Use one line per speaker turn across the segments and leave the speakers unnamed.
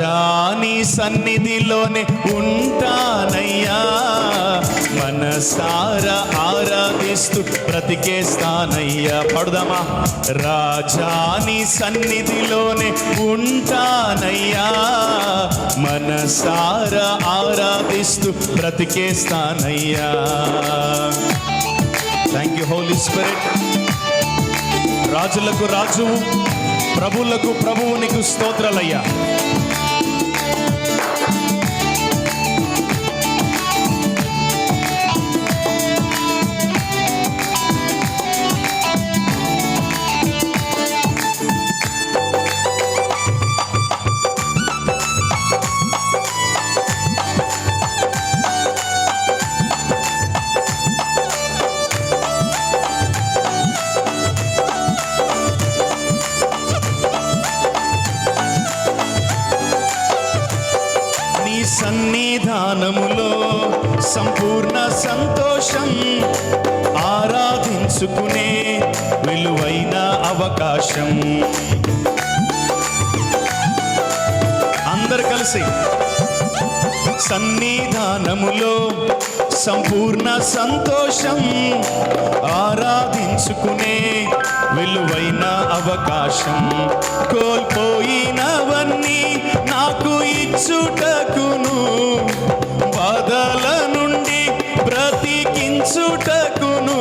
రాజా నీ సన్నిధిలోనే ఉంటానయ్యా. మనసారా ఆరాధిస్తూ బ్రతికేస్తానయ్యా. పడుదామా? రాజా నీ సన్నిధిలోనే ఉంటానయ్యా. మనసారా ఆరాధిస్తూ బ్రతికేస్తానయ్యా. థ్యాంక్ యూ హోలీ స్పిరిట్ రాజులకు రాజువు ప్రభులకు ప్రభువునికి స్తోత్రాలయ్యా. సన్నిధానములో సంపూర్ణ సంతోషం ఆరాధించుకునే విలువైన అవకాశం. అందరు కలిసి సన్నిధానములో సంపూర్ణ సంతోషం ఆరాధించుకునే విలువైన అవకాశం. కోల్పోయినవన్నీ నాకు ఇచ్చుటకును బాధల నుండి బ్రతికించుటకును.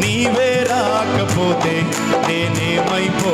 నీవే రాకపోతే నేనేమైపో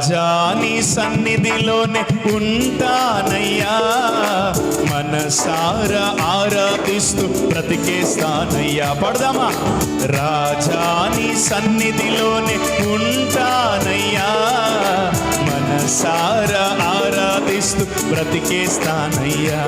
రాజా నీ సన్నిధిలోనే ఉంటానయ్యా. మనసారా ఆరాధిస్తూ బ్రతికేస్తానయ్యా. పడదామా? రాజా నీ సన్నిధిలోనే ఉంటానయ్యా. మనసారా ఆరాధిస్తూ బ్రతికేస్తానయ్యా.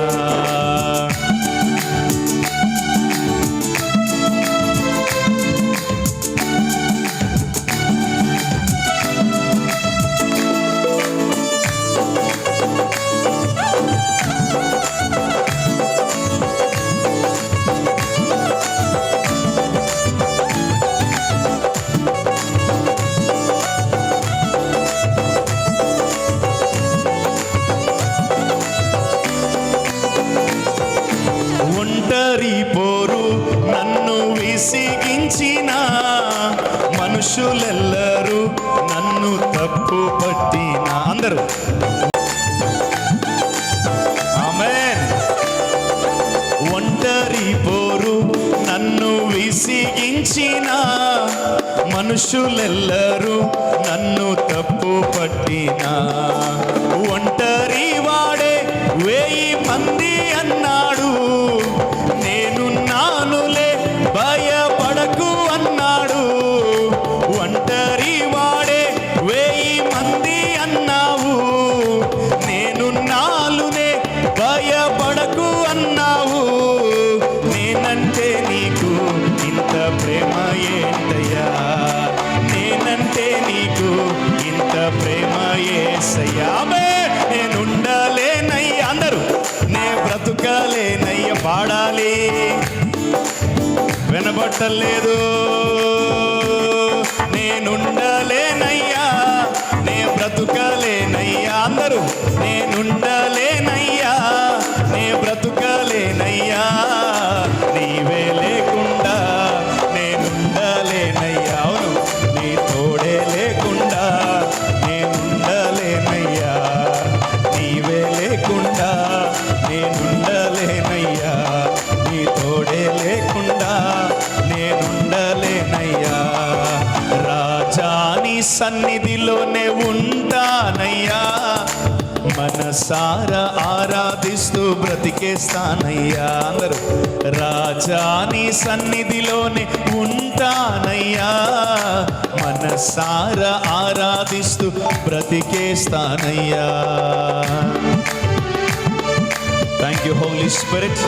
వారు నన్ను తప్పు పట్టిన అందరూ. ఆమేన్. ఒంటరి పోరు నన్ను విసిగించిన మనుషులెల్లరూ నన్ను తప్పు పట్టిన. ఒంట వినబట్టలేదు సన్నిధిలోనే ఉంటానయ్యా. మనసార ఆరాధిస్తూ బ్రతికేస్తానయ్యా. అందరూ రాజాని సన్నిధిలోనే ఉంటానయ్యా. మనసార ఆరాధిస్తూ బ్రతికేస్తానయ్యా. థ్యాంక్ యూ హోలీ స్పిరిట్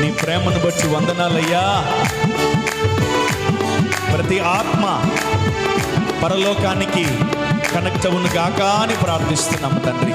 నీ ప్రేమను బట్టి వందనాలయ్యా. ప్రతి ఆత్మ పరలోకానికి కనెక్ట్ అవును గాక అని ప్రార్థిస్తున్నాం తండ్రి.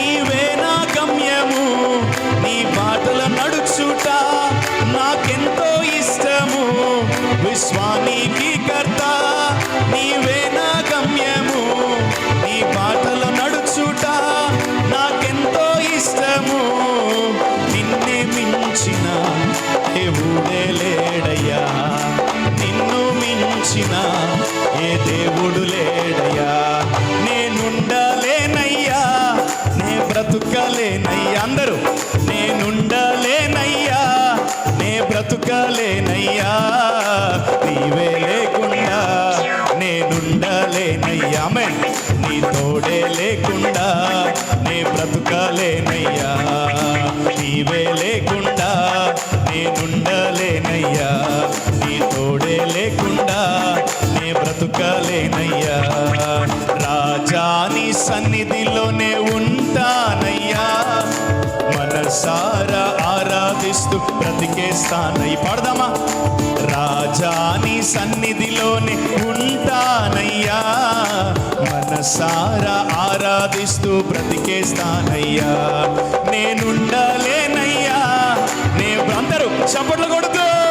నేనుండలేనయ్యా నీ తోడే లేకుండా నే బ్రతుకలేనయ్యా. నీవే లేకుండా నేనుండలేనయ్యా నీ తోడే లేకుండా నే బ్రతుకలేనయ్యా. రాజాని సన్నిధిలోనే ఉంటానయ్యా. మనసారా ఆరాధిస్తూ బ్రతికేస్తానై పాడదామా? రాజాని సన్నిధిలోనే ఉంటానయ్యా. మనసారా ఆరాధిస్తూ బ్రతికేస్తానయ్యా నేనుండలేనయ్యా. నే అందరూ చప్పట్లు కొడుతూ!